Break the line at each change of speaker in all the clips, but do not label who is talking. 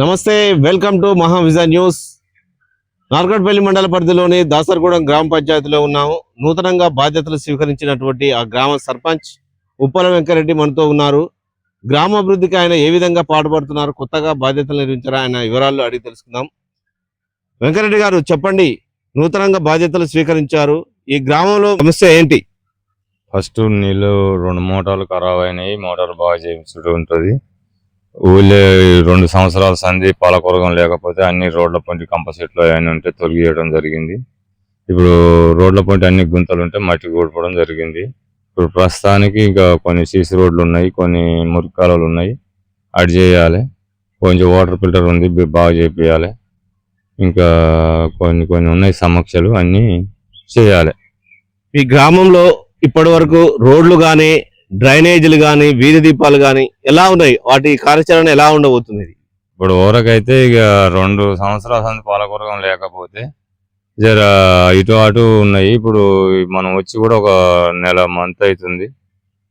నమస్తే welcome to మహావిజా news. Narketpally మండల పరిధిలోని దాసరగూడెం గ్రామ పంచాయతీలో ఉన్నాము. నూతనంగా బాధ్యతలు స్వీకరించినటువంటి ఆ గ్రామ సర్పంచ్ ఉప్పల వెంకరెడ్డి మనతో ఉన్నారు. గ్రామాభివృద్ధికి ఆయన ఏ విధంగా పాటుపడుతున్నారు కొత్తగా బాధ్యతలు నిర్వహించారు ఆయన వివరాలు అడిగి తెలుసుకుందాం. వెంకరెడ్డి గారు చెప్పండి నూతనంగా బాధ్యతలు స్వీకరించారు. ఈ గ్రామంలో సమస్య ఏంటి?
ఫస్ట్ నీళ్ళు రెండు మోటార్లు ఖరాబ్ అయినాయి మోటార్ బాగా చేయించుడు ఉంటుంది. ఊళ్ళో రెండు సంవత్సరాల సంధి పాలకొరగం లేకపోతే అన్ని రోడ్ల పొంటి కంపసెట్లు అవన్నీ ఉంటే తొలగియడం జరిగింది. ఇప్పుడు రోడ్ల పొంటి అన్ని గుంతలు ఉంటే మట్టి కూడిపోవడం జరిగింది. ఇప్పుడు ప్రస్తుతానికి ఇంకా కొన్ని సీసీ రోడ్లు ఉన్నాయి కొన్ని మురికి కాలువలు ఉన్నాయి. అడ్ చేయాలి. కొంచెం వాటర్ ఫిల్టర్ ఉంది బాగా చేపియాలి. ఇంకా కొన్ని కొన్ని ఉన్నాయి సమస్యలు అన్నీ చేయాలి.
ఈ గ్రామంలో ఇప్పటి వరకు రోడ్లు కానీ డ్రైనేజీలు కానీ వీధి దీపాలు కానీ ఎలా ఉన్నాయి? వాటి కార్యాచరణ ఎలా ఉండబోతుంది ఇది?
ఇప్పుడు ఊరకైతే ఇక రెండు సంవత్సరాల సంది పాలకూరగం లేకపోతే జర ఇటు అటు ఉన్నాయి. ఇప్పుడు మనం వచ్చి కూడా ఒక నెల మంత్ అవుతుంది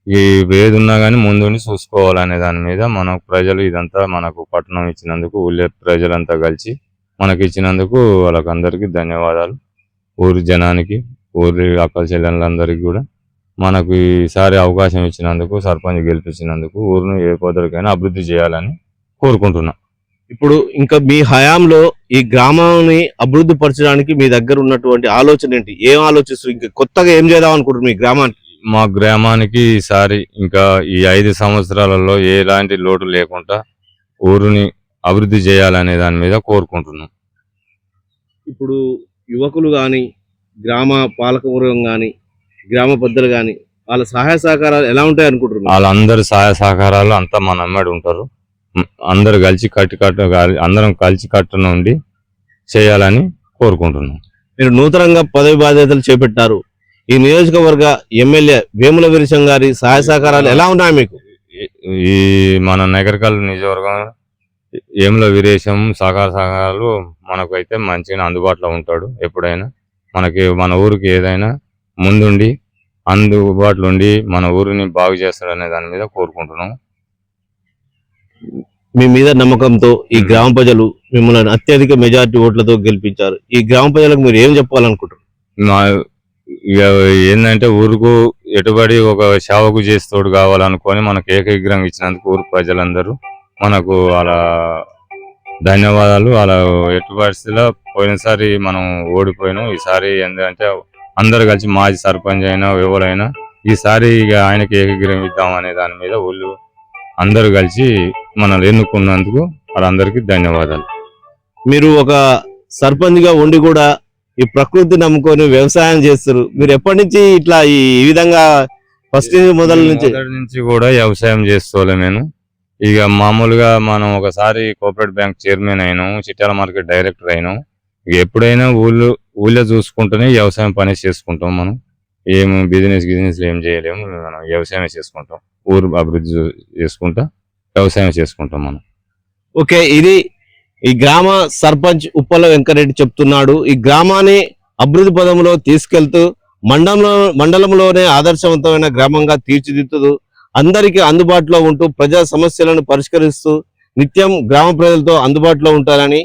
ఈ ఏది ఉన్నా కానీ ముందుని చూసుకోవాలనే దాని మీద మన ప్రజలు ఇదంతా మనకు పట్టణం ఇచ్చినందుకు ఊళ్ళే ప్రజలంతా కలిసి మనకి ఇచ్చినందుకు వాళ్ళకందరికీ ధన్యవాదాలు. ఊరి జనానికి ఊరి అక్కల చెల్లెళ్ళందరికీ కూడా మనకు ఈసారి అవకాశం ఇచ్చినందుకు సర్పంచ్ గెలిపించినందుకు ఊరిని ఏ పొదరికైనా అభివృద్ధి చేయాలని కోరుకుంటున్నా.
ఇప్పుడు ఇంకా మీ హయాంలో ఈ గ్రామాన్ని అభివృద్ధి పరచడానికి మీ దగ్గర ఉన్నటువంటి ఆలోచన ఏంటి? ఏం ఆలోచిస్తారు ఇంకా కొత్తగా ఏం చేద్దాం అనుకుంటారు మీ గ్రామానికి?
మా గ్రామానికి ఈసారి ఇంకా ఈ ఐదు సంవత్సరాలలో ఎలాంటి లోటు లేకుండా ఊరిని అభివృద్ధి చేయాలనే దాని మీద కోరుకుంటున్నాం.
ఇప్పుడు యువకులు గాని గ్రామ పాలకవర్గం గాని గ్రామ పెద్దలు గాని వాళ్ళ సహాయ సహకారాలు ఎలా ఉంటాయి అనుకుంటున్నారు?
వాళ్ళందరి సహాయ సహకారాలు అంతా మన అమ్మడి ఉంటారు. అందరు కలిసి కట్టి కట్టు అందరం కలిసి కట్టున ఉండి చేయాలని కోరుకుంటున్నాం.
మీరు నూతనంగా పదవి బాధ్యతలు చేపట్టారు. ఈ నియోజకవర్గ ఎమ్మెల్యే వేముల వీరసం గారి సహాయ సహకారాలు ఎలా ఉన్నాయి మీకు?
ఈ- ఈ మన నగరకల్ నియోజకవర్గం ఏమిలో విరేశం సహకార సహకారాలు మనకు అయితే మంచిగా అందుబాటులో ఉంటాడు. ఎప్పుడైనా మనకి మన ఊరికి ఏదైనా ముందుండి అందుబాటులో ఉండి మన ఊరిని బాగు చేస్తాడనే దాని మీద కోరుకుంటున్నాం
మీ మీద నమ్మకంతో ఈ గ్రామ ప్రజలు మిమ్మల్ని అత్యధిక మెజారిటీ ఓట్లతో గెలిపించారు. ఈ గ్రామ ప్రజలకు మీరు ఏం చెప్పాలనుకుంటారు
ఇక ఏంటంటే ఊరుకు ఎటుబడి ఒక సేవకు చేస్తోడు కావాలనుకొని మనకు ఏకగ్రహం ఇచ్చినందుకు ఊరు ప్రజలందరూ మనకు అలా ధన్యవాదాలు. అలా ఎటు పరిస్థితిలో పోయినసారి మనం ఓడిపోయినాం. ఈసారి ఏంటంటే అందరు కలిసి మాజీ సర్పంచ్ అయినా ఎవరైనా ఈసారి ఇక ఆయనకి ఏకగ్రహం ఇద్దాం అనే దాని మీద ఊళ్ళు అందరూ కలిసి మనల్ని ఎన్నుకున్నందుకు వాళ్ళందరికీ ధన్యవాదాలు.
మీరు ఒక సర్పంచ్గా ఉండి కూడా ఈ ప్రకృతి నమ్ముకొని వ్యవసాయం చేస్తారు. మీరు ఎప్పటి నుంచి ఇట్లా ఈ విధంగా ఫస్ట్ మొదల నుంచి?
నుంచి కూడా వ్యవసాయం చేస్తోలే నేను ఇక మామూలుగా మనం ఒకసారి కోఆపరేటివ్ బ్యాంక్ చైర్మన్ అయినాం చిట్యాల మార్కెట్ డైరెక్టర్ అయినాం ఇక ఎప్పుడైనా ఊళ్ళో ఊళ్ళో చూసుకుంటూనే వ్యవసాయం పని చేసుకుంటాం మనం. ఏం బిజినెస్ బిజినెస్ ఏం చేయలేము. మనం వ్యవసాయం చేసుకుంటాం. ఊరు అభివృద్ధి చేసుకుంటా వ్యవసాయం చేసుకుంటాం మనం.
ఓకే ఇది ఈ గ్రామ సర్పంచ్ ఉప్పల వెంకరెడ్డి చెప్తున్నాడు. ఈ గ్రామాన్ని అభివృద్ధి పదంలో తీసుకెళ్తూ మండలంలో మండలంలోనే ఆదర్శవంతమైన గ్రామంగా తీర్చిదిద్దుతూ అందరికీ అందుబాటులో ఉంటూ ప్రజా సమస్యలను పరిష్కరిస్తూ నిత్యం గ్రామ ప్రజలతో అందుబాటులో ఉంటారని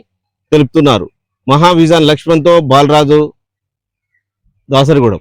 తెలుపుతున్నారు. మహావిజాన్ లక్ష్మణ్తో బాలరాజు దాసరిగూడెం.